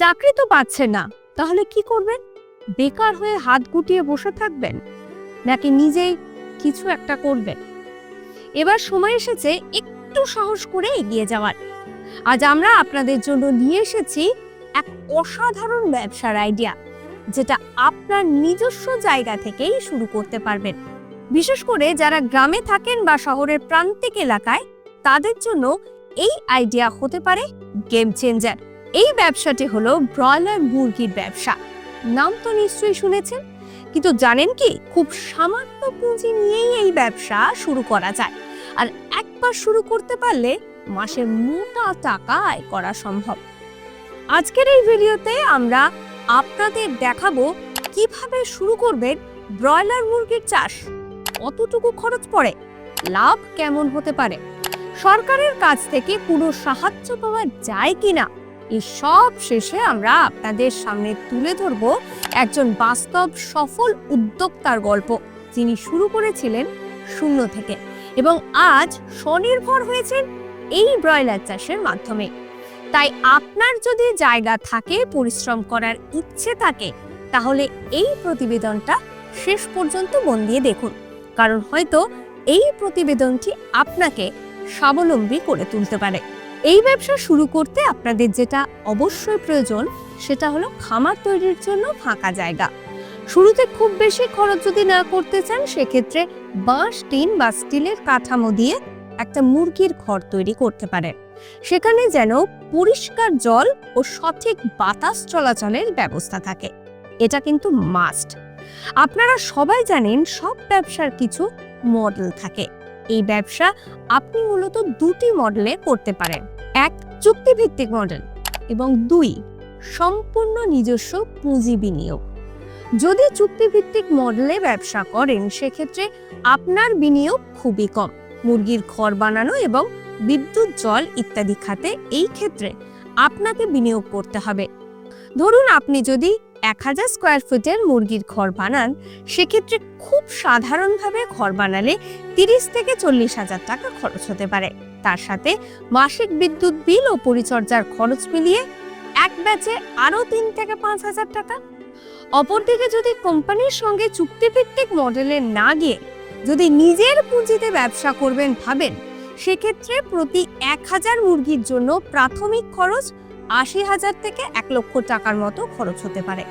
চাকরি তো পাচ্ছেন না। তাহলে কি করবেন? বেকার হয়ে হাত গুটিয়ে বসে থাকবেন? নাকি নিজেই কিছু একটা করবেন? এবার সময় এসেছে একটু সাহস করে এগিয়ে যাওয়ার। আজ আমরা আপনাদের জন্য নিয়ে এসেছি এক অসাধারণ ব্যবসার আইডিয়া, যেটা আপনার নিজস্ব জায়গা থেকেই শুরু করতে পারবেন। বিশেষ করে যারা গ্রামে থাকেন বা শহরের প্রান্তিক এলাকায়, তাদের জন্য এই আইডিয়া হতে পারে গেম চেঞ্জার এই ব্যবসাটি হলো ব্রয়লার মুরগির ব্যবসা। নাম তো নিশ্চয়ই শুনেছেন, কিন্তু জানেন কি, খুব সামান্য পুঁজি নিয়েই এই ব্যবসা শুরু করা যায়। আর একবার শুরু করতে পারলে মাসে মোটা টাকা আয় করা সম্ভব। আজকের এই ভিডিওতে আমরা আপনাদের দেখাবো কীভাবে শুরু করবেন ব্রয়লার মুরগির চাষ, কতটুকু খরচ পড়ে, লাভ কেমন হতে পারে, সরকারের কাছ থেকে পুরো সাহায্য পাওয়া যায় কিনা এই সব শেষে আমরা আপনাদের সামনে তুলে ধরব একজন বাস্তব সফল উদ্যোক্তার গল্প। যিনি শুরু করেছিলেন শূন্য থেকে এবং আজ স্বনির্ভর হয়েছেন এই ব্রয়লার চাষের মাধ্যমে। তাই আপনার যদি জায়গা থাকে, পরিশ্রম করার ইচ্ছে থাকে, তাহলে এই প্রতিবেদনটা শেষ পর্যন্ত মন দিয়ে দেখুন। কারণ হয়তো এই প্রতিবেদনটি আপনাকে স্বাবলম্বী করে তুলতে পারে। এই ব্যবসা শুরু করতে আপনাদের যেটা অবশ্যই প্রয়োজন, সেটা হলো খামার তৈরির জন্য ফাঁকা জায়গা। শুরুতে খুব বেশি খরচ যদি না করতে চান, সেক্ষেত্রে বাঁশ, টিন বা স্টিলের কাঠামো দিয়ে একটা মুরগির ঘর তৈরি করতে পারেন। সেখানে যেন পরিষ্কার জল ও সঠিক বাতাস চলাচলের ব্যবস্থা থাকে। এটা কিন্তু মাস্ট। আপনারা সবাই জানেন সব ব্যবসার কিছু মডেল থাকে। এই ব্যবসা আপনি মূলত দুটি মডেলে করতে পারেন। এক, চুক্তিভিত্তিক মডেল এবং দুই, সম্পূর্ণ নিজস্ব পুঁজি বিনিয়োগ। যদি চুক্তিভিত্তিক মডেলে ব্যবসা করেন, সেক্ষেত্রে আপনার বিনিয়োগ খুবই কম। মুরগির ঘর বানানো এবং বিদ্যুৎ, জল ইত্যাদি খাতে এই ক্ষেত্রে আপনাকে বিনিয়োগ করতে হবে। ধরুন আপনি যদি এক হাজার স্কোয়ার ফুটের মুরগির ঘর বানান, সেক্ষেত্রে খুব সাধারণভাবে ঘর বানালে তিরিশ থেকে চল্লিশ হাজার টাকা খরচ হতে পারে। তার সাথে মাসিক বিদ্যুৎ বিল ও পরিচর্যার খরচ মিলিয়ে এক ব্যাচে আরও তিন থেকে পাঁচ হাজার টাকা। অপরদিকে যদি কোম্পানির সঙ্গে চুক্তিভিত্তিক মডেলে না গিয়ে যদি নিজের পুঁজিতে ব্যবসা করবেন ভাবেন, সেক্ষেত্রে প্রতি এক হাজার মুরগির জন্য প্রাথমিক খরচ আশি হাজার থেকে এক লক্ষ টাকার মতো খরচ হতে পারে।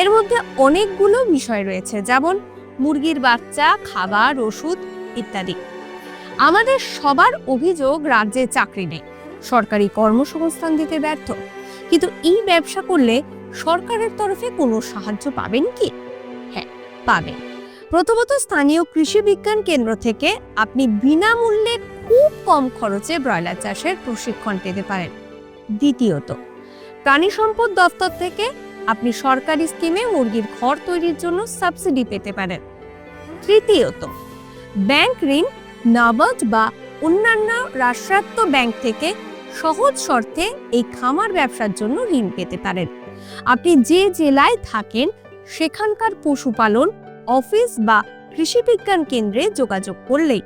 এর মধ্যে অনেকগুলো বিষয় রয়েছে, যেমন মুরগির বাচ্চা, খাবার, ওষুধ ইত্যাদি। আমাদের সবার অভিযোগ রাজ্যে চাকরি নেই, সরকারি কর্মসংস্থান দিতে ব্যর্থ। কিন্তু এই ব্যবসা করলে সরকারের তরফে কোনো সাহায্য পাবেন কি? হ্যাঁ পাবেন। প্রথমত স্থানীয় কৃষি বিজ্ঞান কেন্দ্র থেকে আপনি বিনামূল্যে খুব কম খরচে ব্রয়লার চাষের প্রশিক্ষণ পেতে পারেন। দ্বিতীয়ত, প্রাণী সম্পদ দপ্তর থেকে আপনি সরকারি স্কিমে মুরগির ঘর তৈরির জন্য সাবসিডি পেতে পারেন। তৃতীয়ত, ব্যাংক ঋণ নাবার্ড বা অন্যান্য রাষ্ট্রায়ত্ত ব্যাংক থেকে সহজ শর্তে এই খামার ব্যবসার জন্য ঋণ পেতে পারেন। আপনি যে জেলায় থাকেন, সেখানকার পশুপালন, অফিস বা কৃষি বিজ্ঞান কেন্দ্রে যোগাযোগ করলেই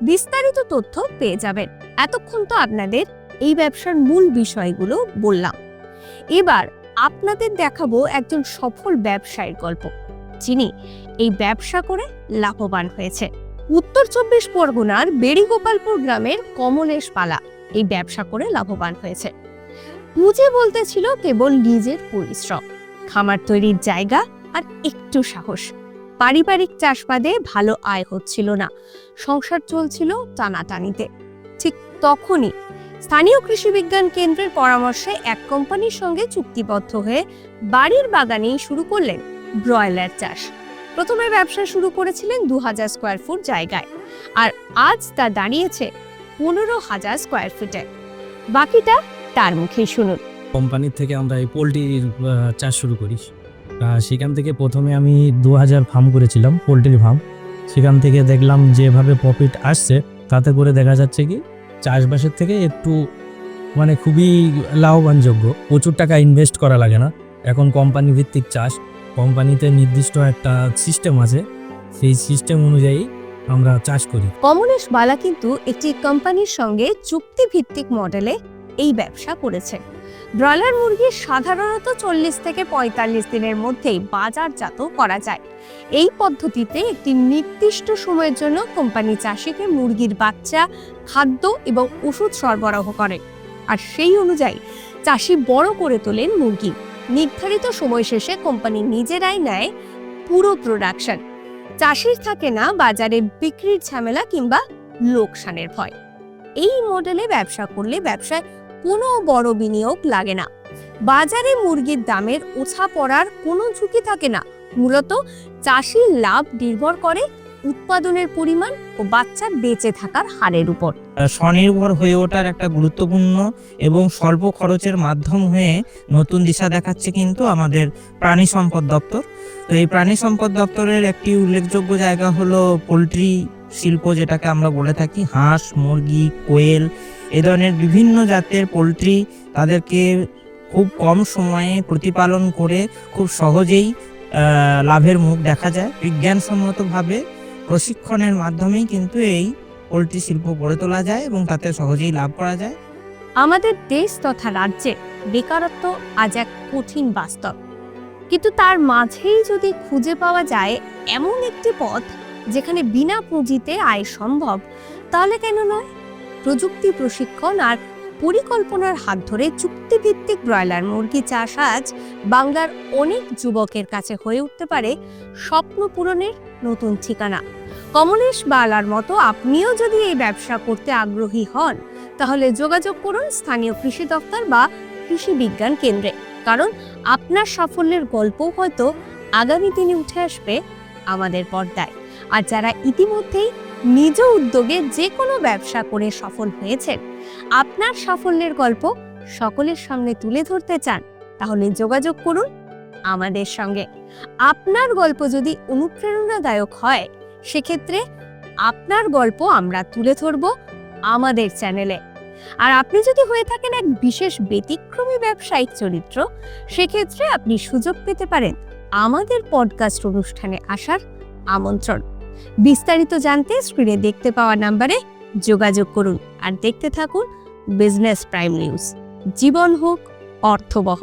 বিস্তারিত তথ্য পেয়ে যাবেন। এতক্ষণ তো আপনাদের এই ব্যবসার মূল বিষয়গুলো বললাম। এবার আপনাদের দেখাবো একজন সফল ব্যবসায়ীর গল্প। যিনি এই ব্যবসা করে লাভবান হয়েছে। উত্তর চব্বিশ পরগনার বেড়িগোপালপুর গ্রামের কমলেশ পালা এই ব্যবসা করে লাভবান হয়েছে। পুঁজি বলতে ছিল কেবল নিজের পরিশ্রম, খামার তৈরির জায়গা আর একটু সাহস। পারিবারিক চাষবাদে ভালো আয় হচ্ছিল না, সংসার চলছিল টানাটানিতে। ঠিক তখনই স্থানীয় কৃষি বিজ্ঞান কেন্দ্রের পরামর্শে এক কোম্পানির সঙ্গে চুক্তিবদ্ধ হয়ে বাড়ির বাগানেই শুরু করলেন ব্রয়লার চাষ। প্রথমে ব্যবসা শুরু করেছিলেন দু হাজার স্কোয়ার ফুট জায়গায় আর আজ তা দাঁড়িয়েছে পনেরো হাজার স্কোয়ার ফুটে। বাকিটা তার মুখেই শুনুন। কোম্পানির থেকে আমরা এই পোলট্রির চাষ শুরু করি। সেখান থেকে প্রথমে আমি দু হাজার ফার্ম করেছিলাম পোলট্রির ফার্ম। সেখান থেকে দেখলাম যেভাবে প্রফিট আসছে, তাতে করে দেখা যাচ্ছে কি চাষবাসের থেকে একটু মানে খুবই লাভবানযোগ্য। প্রচুর টাকা ইনভেস্ট করা লাগে না। এখন কোম্পানি ভিত্তিক চাষ কোম্পানিতে নির্দিষ্ট একটা সিস্টেম আছে। সেই সিস্টেম অনুযায়ী আমরা চাষ করি। কমলেশ বালা কিন্তু একটি কোম্পানির সঙ্গে চুক্তিভিত্তিক মডেলে এই ব্যবসা করেছে। ব্রয়লার মুরগি সাধারণত চল্লিশ থেকে পঁয়তাল্লিশ দিনের মধ্যেই বাজারজাত করা যায়। এই পদ্ধতিতে একটি নির্দিষ্ট সময়ের জন্য কোম্পানি চাষিকে মুরগির বাচ্চা, খাদ্য এবং ওষুধ সরবরাহ করে। আর সেই অনুযায়ী চাষি বড় করে তোলেন মুরগি। নির্ধারিত সময় শেষে কোম্পানি নিজেরাই নেয় পুরো প্রোডাকশন চাষির থাকে না বাজারে বিক্রির ঝামেলা কিংবা লোকসানের ভয়। এই মডেলে ব্যবসা করলে ব্যবসায় কোনো বড় বিনিয়োগ লাগে না। বাজারে মুরগির দামের ওছা পড়ার কোনো ঝুঁকি থাকে না। মূলত চাষির লাভ নির্ভর করে উৎপাদনের পরিমাণ ও বাচ্চার বেঁচে থাকার হারের উপর। স্বনির্ভর হয়ে ওঠার একটা গুরুত্বপূর্ণ এবং স্বল্প খরচের মাধ্যম হয়ে নতুন দিশা দেখাচ্ছে কিন্তু আমাদের প্রাণী সম্পদ দপ্তর। তো এই প্রাণী সম্পদ দপ্তরের একটি উল্লেখযোগ্য জায়গা হলো পোলট্রি শিল্প যেটাকে আমরা বলে থাকি, হাঁস, মুরগি, কোয়েল এ ধরনের বিভিন্ন জাতের পোলট্রি তাদেরকে খুব কম সময়ে প্রতিপালন করে খুব সহজেই লাভের মুখ দেখা যায়। বিজ্ঞানসম্মতভাবে প্রশিক্ষণের মাধ্যমেই কিন্তু এই পোলট্রি শিল্প গড়ে তোলা যায় এবং তাতে সহজেই লাভ করা যায়। আমাদের দেশ তথা রাজ্যে বেকারত্ব আজ এক কঠিন বাস্তব। কিন্তু তার মাঝেই যদি খুঁজে পাওয়া যায় এমন একটি পথ যেখানে বিনা পুঁজিতে আয় সম্ভব, তাহলে কেন নয়? প্রযুক্তি প্রশিক্ষণ আর পরিকল্পনার হাত ধরে চুক্তিভিত্তিক ব্রয়লার মুরগি চাষ আজ বাংলার অনেক যুবকের কাছে হয়ে উঠতে পারে স্বপ্ন পূরণের নতুন ঠিকানা। কমলেশ বালার মতো আপনিও যদি এই ব্যবসা করতে আগ্রহী হন, তাহলে যোগাযোগ করুন স্থানীয় কৃষি দপ্তর বা কৃষি বিজ্ঞান কেন্দ্রে, কারণ আপনার সাফল্যের গল্প হয়তো আগামী দিনে উঠে আসবে আমাদের পর্দায়। আর যারা ইতিমধ্যেই নিজ উদ্যোগে যে কোনো ব্যবসা করে সফল হয়েছেন। আপনার সাফল্যের গল্প সকলের সামনে তুলে ধরতে চান, তাহলে যোগাযোগ করুন আমাদের সঙ্গে। আপনার গল্প যদি অনুপ্রেরণাদায়ক হয়, সেক্ষেত্রে আপনার গল্প আমরা তুলে ধরব আমাদের চ্যানেলে। আর আপনি যদি হয়ে থাকেন এক বিশেষ ব্যতিক্রমী ব্যবসায়িক চরিত্র, সেক্ষেত্রে আপনি সুযোগ পেতে পারেন আমাদের পডকাস্ট অনুষ্ঠানে আসার আমন্ত্রণ। বিস্তারিত জানতে স্ক্রিনে দেখতে পাওয়া নাম্বারে যোগাযোগ করুন আর দেখতে থাকুন বিজনেস প্রাইম নিউজ জীবন হোক, অর্থবহ।